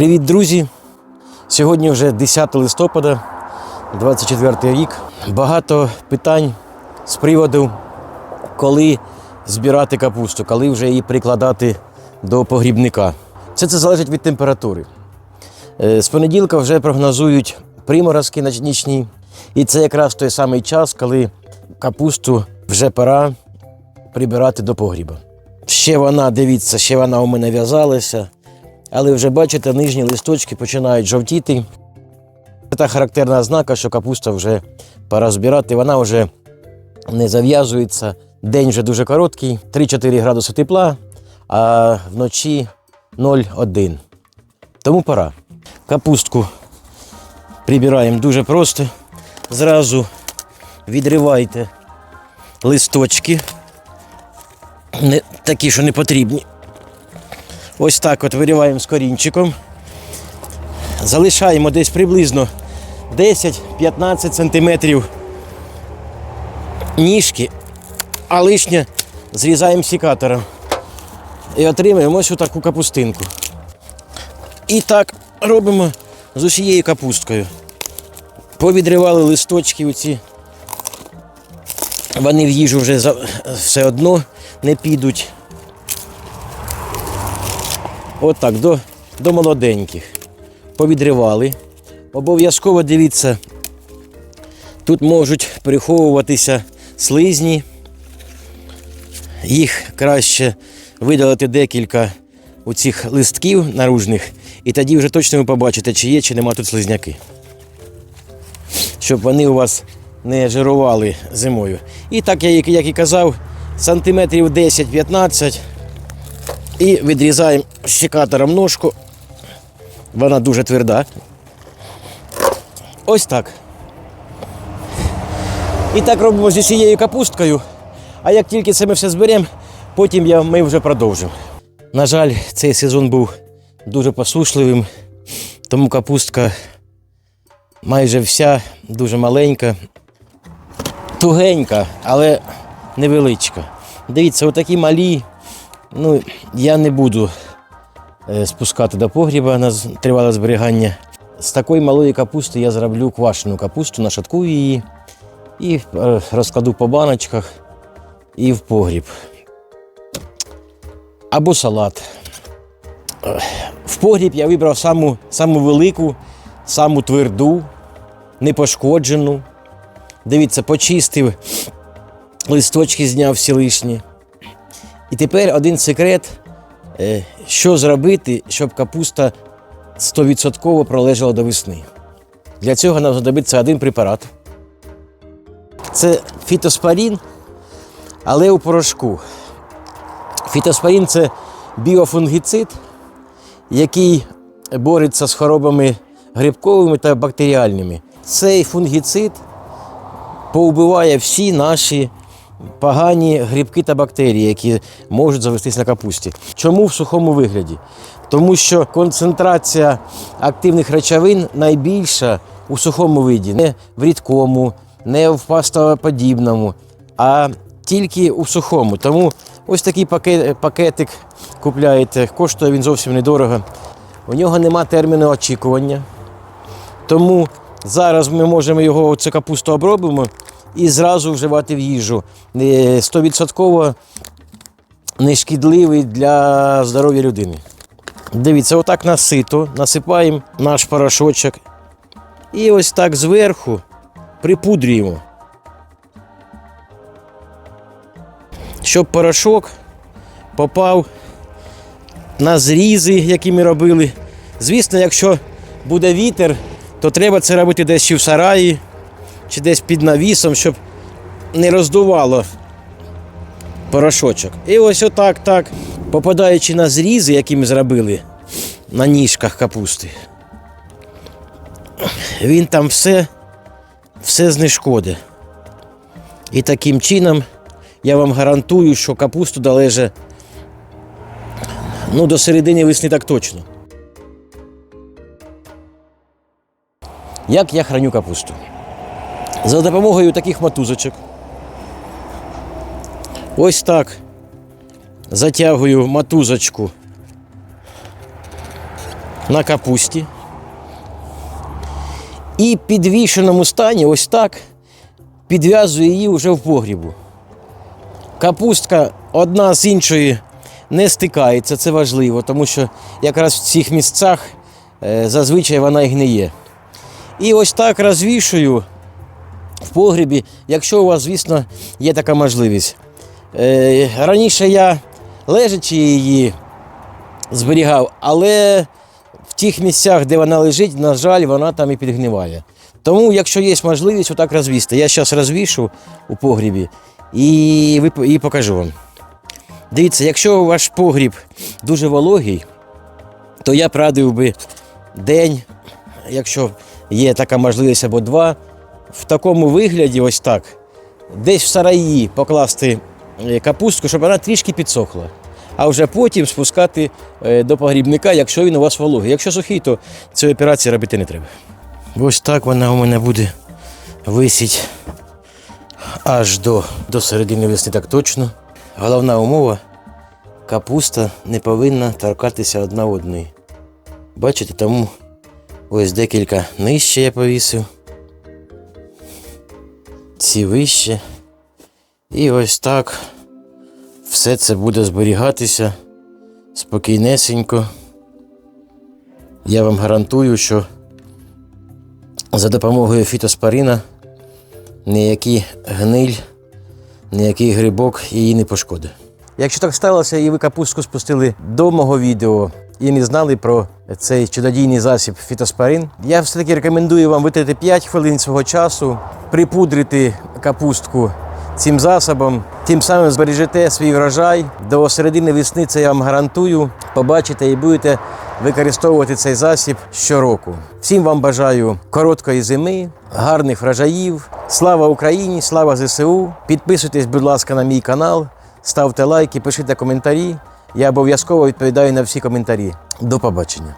Привіт, друзі! Сьогодні вже 10 листопада, 24 рік. Багато питань з приводу, коли збирати капусту, коли вже її прикладати до погрібника. Все це залежить від температури. Е, З понеділка вже прогнозують приморозки нічні. І це якраз той самий час, коли капусту вже пора прибирати до погріба. Ще вона, дивіться, ще вона у мене в'язалася. Але вже бачите, нижні листочки починають жовтіти. Це та характерна ознака, що капуста вже пора збирати. Вона вже не зав'язується. День вже дуже короткий, 3-4 градуси тепла, а вночі 0,1. Тому пора. Капустку прибираємо дуже просто. Зразу відривайте листочки, не, такі, що не потрібні. Ось так от вириваємо з корінчиком. Залишаємо десь приблизно 10-15 сантиметрів ніжки, а лишнє зрізаємо сікатором. І отримаємо ось таку капустинку. І так робимо з усією капусткою. Повідривали листочки оці. Вони в їжу вже все одно не підуть. Отак, до, до молоденьких. Повідривали. Обов'язково дивіться, тут можуть приховуватися слизні. Їх краще видалити декілька у цих листків наружних, і тоді вже точно ви побачите, чи є, чи нема тут слизняки. Щоб вони у вас не жирували зимою. І так, як і казав, сантиметрів 10-15 і відрізаємо щекатором ножку. Вона дуже тверда. Ось так. І так робимо з усією капусткою. А як тільки це ми все зберемо, потім я, ми вже продовжимо. На жаль, цей сезон був дуже посушливим, тому капустка майже вся дуже маленька, тугенька, але невеличка. Дивіться, отакі малі. Ну, я не буду е, спускати до погріба на тривале зберігання. З такої малої капусти я зроблю квашену капусту, нашаткую її і е, розкладу по баночках і в погріб. Або салат. Е, В погріб я вибрав саму, саму велику, саму тверду, непошкоджену. Дивіться, почистив, листочки зняв всі лишні. І тепер один секрет, е, що зробити, щоб капуста 100% пролежала до весни. Для цього нам знадобиться один препарат. Це фітоспорін, але у порошку. Фітоспорін це біофунгіцид, який бореться з хворобами грибковими та бактеріальними. Цей фунгіцид повбиває всі наші погані грибки та бактерії, які можуть завестись на капусті. Чому в сухому вигляді? Тому що концентрація активних речовин найбільша у сухому виді, не в рідкому, не в пастоподібному, а тільки у сухому. Тому ось такий пакет, пакетик купляєте, коштує він зовсім недорого. У нього нема терміну очікування. Тому зараз ми можемо його цю капусту обробимо і зразу вживати в їжу. Е, 100% нешкідливий для здоров'я людини. Дивіться, отак на сито насипаємо наш порошочок. І ось так зверху припудрюємо. Щоб порошок попав на зрізи, які ми робили. Звісно, якщо буде вітер, то треба це робити десь чи в сараї, чи десь під навісом, щоб не роздувало порошочок. І ось отак, так, попадаючи на зрізи, які ми зробили на ніжках капусти, він там все, все знешкодить. І таким чином я вам гарантую, що капусту долеже ну, до середини весни так точно. Як я храню капусту? За допомогою таких мотузочок. Ось так. Затягую мотузочку на капусті. І в підвішеному стані, ось так, підв'язую її вже в погрібу. Капустка одна з іншої не стикається, це важливо, тому що якраз в цих місцях е, зазвичай вона і гниє. І ось так розвішую в погрібі, якщо у вас, звісно, є така можливість. Е, раніше я лежачи її зберігав, але в тих місцях, де вона лежить, на жаль, вона там і підгниває. Тому, якщо є можливість, отак розвісти. Я зараз розвішу у погрібі і, і покажу вам. Дивіться, якщо ваш погріб дуже вологий, то я б радив би день, якщо є така можливість або два, в такому вигляді, ось так, десь в сараї покласти е, капустку, щоб вона трішки підсохла. А вже потім спускати е, до погрібника, якщо він у вас вологий. Якщо сухий, то цієї операції робити не треба. Ось так вона у мене буде висіть аж до, до середини весни, так точно. Головна умова капуста не повинна торкатися одна одної. Бачите, тому ось декілька нижче я повісив. Ці вище. І ось так все це буде зберігатися спокійнесенько. Я вам гарантую, що за допомогою фітоспорина ніякий гниль, ніякий грибок її не пошкодить. Якщо так сталося і ви капустку спустили до мого відео і не знали про цей чудодійний засіб фітоспорин, я все-таки рекомендую вам витратити 5 хвилин свого часу, припудрити капустку цим засобом, тим самим збережете свій врожай. До середини весни це я вам гарантую. Побачите і будете використовувати цей засіб щороку. Всім вам бажаю короткої зими, гарних врожаїв. Слава Україні! Слава ЗСУ! Підписуйтесь, будь ласка, на мій канал, ставте лайки, пишіть коментарі. Я обов'язково відповідаю на всі коментарі. До побачення.